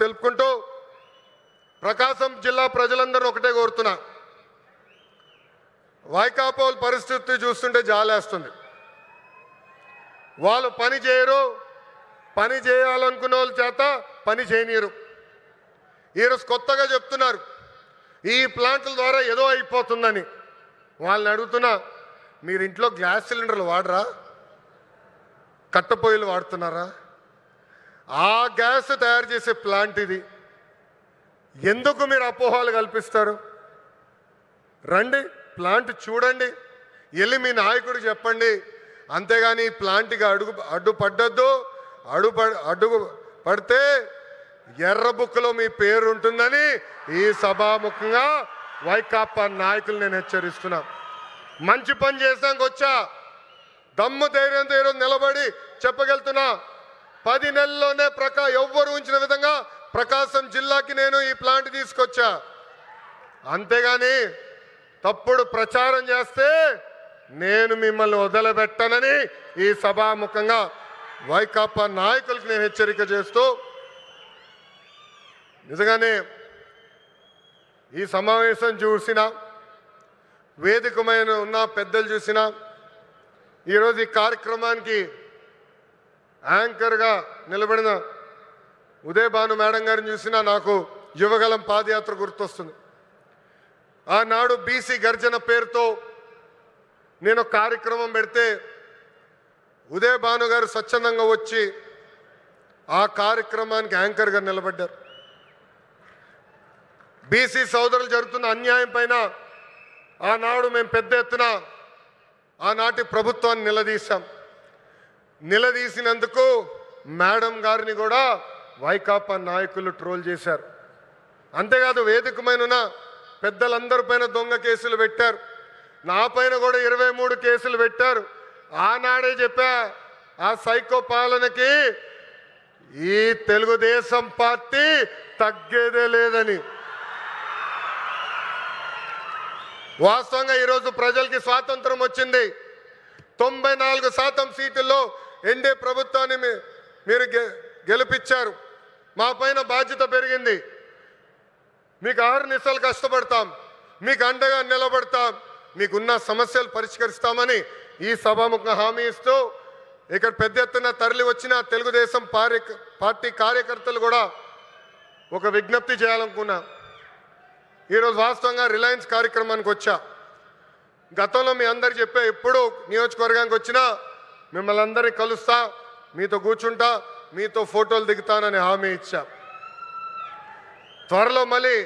తెలుపుకుంటూ ప్రకాశం జిల్లా ప్రజలందరూ ఒకటే కోరుతున్నా. వైకాపోల్ పరిస్థితి చూస్తుంటే జాలేస్తుంది. వాళ్ళు పని చేయరు పని చేయాలనుకున్న వాళ్ళ చేత పని చేయనీరు ఈరోజు కొత్తగా చెప్తున్నారు ఈ ప్లాంట్ల ద్వారా ఏదో అయిపోతుందని. వాళ్ళని అడుగుతున్నా మీరు ఇంట్లో గ్యాస్ సిలిండర్లు వాడరా? కట్టెపొయ్యిలు వాడుతున్నారా? ఆ గ్యాస్ తయారు చేసే ప్లాంట్ ఇది. ఎందుకు మీరు అపోహలు కల్పిస్తారు? రండి ప్లాంట్ చూడండి వెళ్ళి మీ నాయకుడు చెప్పండి. అంతేగాని ఈ ప్లాంట్కి అడుగు అడ్డు పడ్డద్దు. అడుగు అడుగు పడితే ఎర్ర బుక్లో మీ పేరు ఉంటుందని ఈ సభాముఖంగా వైకాపా నాయకులు నేను హెచ్చరిస్తున్నా. మంచి పని చేసాక వచ్చా దమ్ము ధైర్యంతో ఈరోజు నిలబడి చెప్పగలుగుతున్నా. పది నెలల్లోనే ప్రకా ఎవ్వరు ఉంచిన విధంగా ప్రకాశం జిల్లాకి నేను ఈ ప్లాంట్ తీసుకొచ్చా. అంతేగాని తప్పుడు ప్రచారం చేస్తే నేను మిమ్మల్ని వదలబెట్టనని ఈ సభాముఖంగా వైకాపా నాయకులకు నేను హెచ్చరిక చేస్తూ నిజంగానే ఈ సమావేశం చూసిన వేదికమైన ఉన్న పెద్దలు చూసినా ఈరోజు ఈ కార్యక్రమానికి యాంకర్గా నిలబడిన ఉదయ భాను మేడం గారిని చూసినా నాకు యువగలం పాదయాత్ర గుర్తొస్తుంది. ఆనాడు బీసీ గర్జన పేరుతో నేను కార్యక్రమం పెడితే ఉదయ భాను గారు స్వచ్ఛందంగా వచ్చి ఆ కార్యక్రమానికి యాంకర్గా నిలబడ్డారు. బీసీ సోదరులు జరుగుతున్న అన్యాయం పైన ఆనాడు మేము పెద్ద ఎత్తున ఆనాటి ప్రభుత్వాన్ని నిలదీశాం. నిలదీసినందుకు మేడం గారిని కూడా వైకాపా నాయకులు ట్రోల్ చేశారు. అంతేకాదు వేదికమైన పెద్దలందరి పైన దొంగ కేసులు పెట్టారు. నా పైన కూడా ఇరవై మూడు కేసులు పెట్టారు. ఆనాడే చెప్పా ఆ సైకో పాలనకి ఈ తెలుగుదేశం పార్టీ తగ్గేదే లేదని. వాస్తవంగా ఈరోజు ప్రజలకి స్వాతంత్రం వచ్చింది. తొంభై నాలుగు శాతం సీటుల్లో ఎన్డీ ప్రభుత్వాన్ని మీ- మీరు గె- గెలిపించారు. మా పైన బాధ్యత పెరిగింది. మీకు ఆరు నిమిషాలు కష్టపడతాం. మీకు అండగా నిలబడతాం. మీకున్న సమస్యలు పరిష్కరిస్తామని ఈ సభాముఖ హామీ ఇస్తూ ఇక్కడ పెద్ద ఎత్తున తరలి వచ్చిన తెలుగుదేశం పారి పార్టీ కార్యకర్తలు కూడా ఒక విజ్ఞప్తి చేయాలనుకున్నా. ఈరోజు వాస్తవంగా రిలయన్స్ కార్యక్రమానికి వచ్చా. గతంలో మీ అందరు చెప్పే ఎప్పుడు నియోజకవర్గానికి వచ్చినా మిమ్మల్ని అందరినీ కలుస్తా మీతో కూర్చుంటా మీతో ఫోటోలు దిగుతానని హామీ ఇచ్చా. త్వరలో మళ్ళీ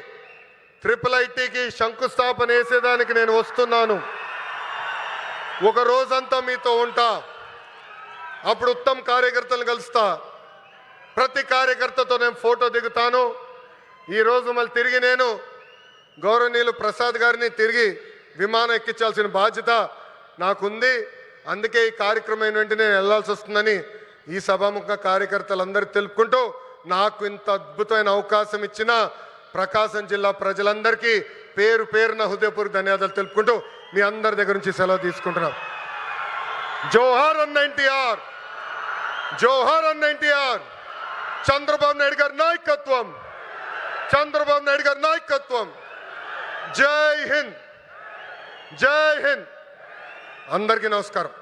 ట్రిపుల్ ఐటీకి శంకుస్థాపన వేసేదానికి నేను వస్తున్నాను. ఒక రోజంతా మీతో ఉంటా. అప్పుడు ఉత్తమ కార్యకర్తలు కలుస్తా. ప్రతి కార్యకర్తతో నేను ఫోటో దిగుతాను. ఈరోజు మళ్ళీ తిరిగి నేను గౌరవనీయులు ప్రసాద్ గారిని తిరిగి విమానం ఎక్కించాల్సిన బాధ్యత నాకుంది. అందుకే ఈ కార్యక్రమం వెంటనే నేను వెళ్ళాల్సి వస్తుందని ఈ సభాముఖ కార్యకర్తలందరూ తెలుపుకుంటూ నాకు ఇంత అద్భుతమైన అవకాశం ఇచ్చిన ప్రకాశం జిల్లా ప్రజలందరికీ పేరు పేరున హృదయపూర్వక ధన్యవాదాలు తెలుపుకుంటూ మీ అందరి దగ్గర నుంచి సెలవు తీసుకుంటున్నాం. జోహార్ అన్న ఎన్టీఆర్ జోహార్ అన్న ఎన్టీఆర్ చంద్రబాబు నాయుడు గారి నాయకత్వం చంద్రబాబు నాయుడు గారి నాయకత్వం. జై హింద్ జై హింద్. అందరికీ నమస్కారం.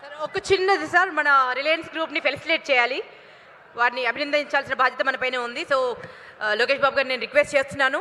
సార్ ఒక చిన్నది సార్ మన రిలయన్స్ గ్రూప్ని ఫెలిసిలేట్ చేయాలి. వారిని అభినందించాల్సిన బాధ్యత మన పైన ఉంది. సో లోకేష్ బాబు గారు నేను రిక్వెస్ట్ చేస్తున్నాను.